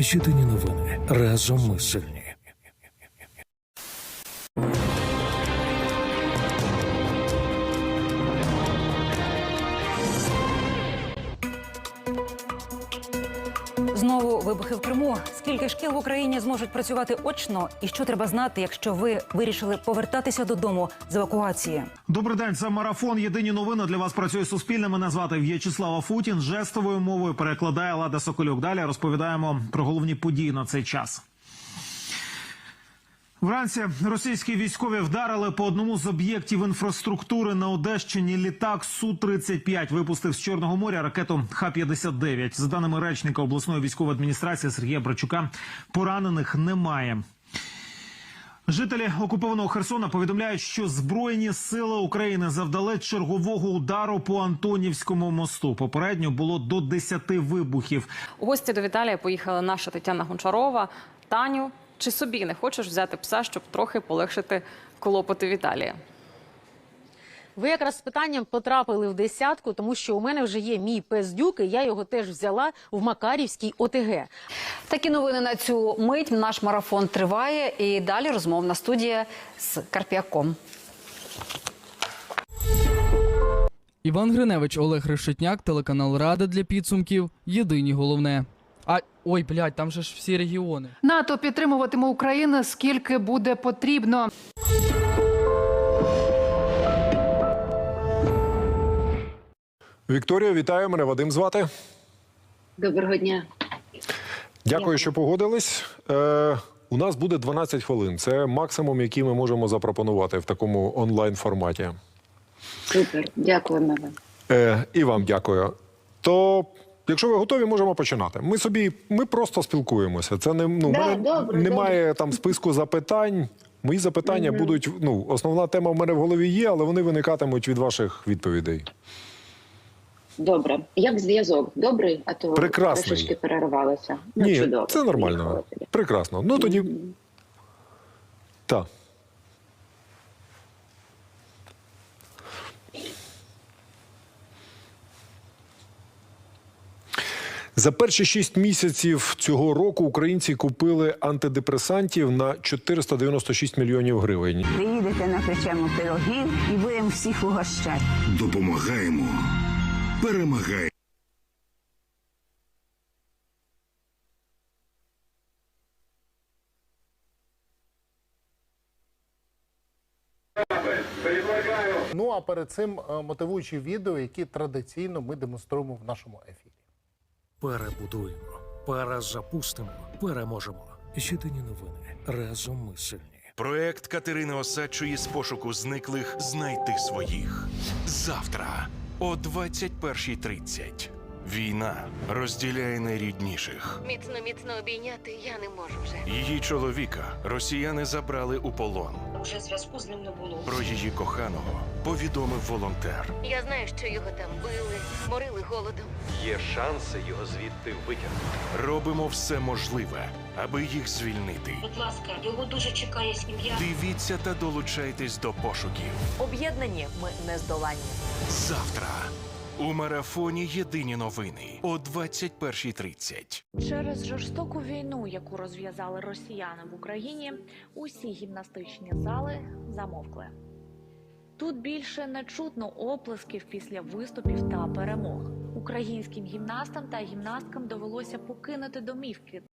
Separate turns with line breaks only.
Єдині новини. Разом ми сильні.
Знову вибухи в Криму. Скільки шкіл в Україні зможуть працювати очно? І що треба знати, якщо ви вирішили повертатися додому з евакуації?
Добрий день, це марафон. Єдині новини для вас працює Суспільне. Мене звати В'ячеслава Футін. Жестовою мовою перекладає Лада Соколюк. Далі розповідаємо про головні події на цей час. Вранці російські військові вдарили по одному з об'єктів інфраструктури на Одещині. Літак су 35 випустив з Чорного моря ракету Х-59. За даними речника обласної військової адміністрації Сергія Брачука, поранених немає. Жителі окупованого Херсона повідомляють, що збройні сили України завдали чергового удару по Антонівському мосту. Попередньо було до 10 вибухів.
У гості до Віталія поїхала наша Тетяна Гончарова. Таню, чи собі не хочеш взяти пса, щоб трохи полегшити клопоти Віталія?
Ви якраз з питанням потрапили в десятку, тому що у мене вже є мій пес Дюк, і я його теж взяла в Макарівській ОТГ.
Такі новини на цю мить. Наш марафон триває. І далі розмовна студія з Карп'яком.
Іван Гриневич, Олег Решетняк, телеканал Рада для підсумків. Єдині головне. А ой, блядь, там же ж всі регіони.
НАТО підтримуватиме Україну скільки буде потрібно.
Вікторія, вітаю мене. Вадим звати.
Доброго дня.
Дякую, що погодились. Е, у нас буде 12 хвилин. Це максимум, який ми можемо запропонувати в такому онлайн форматі.
Супер. Дякуємо вам.
Е, і вам дякую. То, якщо ви готові, можемо починати. Ми собі ми просто спілкуємося. Це не ну
Да,
мене
добре,
немає там списку запитань. Мої запитання будуть. Ну, основна тема в мене в голові є, але вони виникатимуть від ваших відповідей.
Добре. Як зв'язок? Добрий, а то
Прекрасний.
трошечки перервалося. Ну,
Ні,
чудово.
це нормально. Прекрасно. Ну тоді. Так. За перші шість місяців цього року українці купили антидепресантів на 496 мільйонів гривень.
Приїдете, напечемо пирогів і будемо всіх угощати.
Допомагаємо. Перемагаємо.
Ну а перед цим е, мотивуючі відео, які традиційно ми демонструємо в нашому ефірі.
Перебудуємо, перезапустимо, переможемо. Єдині новини. Разом ми сильні.
Проект Катерини Осадчої з пошуку зниклих знайти своїх. Завтра о 21.30. Війна розділяє найрідніших.
Міцно міцно обійняти я не можу вже.
Її чоловіка росіяни забрали у полон.
Вже зв'язку з ним не було.
Про її коханого повідомив волонтер.
Я знаю, що його там били, морили голодом.
Є шанси його звідти витягнути.
Робимо все можливе, аби їх звільнити.
Будь ласка, його дуже чекає сім'я.
Дивіться та долучайтесь до пошуків.
Об'єднані ми не здоланні.
Завтра у марафоні Єдині новини о 21.30.
Через жорстоку війну, яку розв'язали росіяни в Україні, усі гімнастичні зали замовкли. Тут більше не чутно оплесків після виступів та перемог. Українським гімнастам та гімнасткам довелося покинути домівки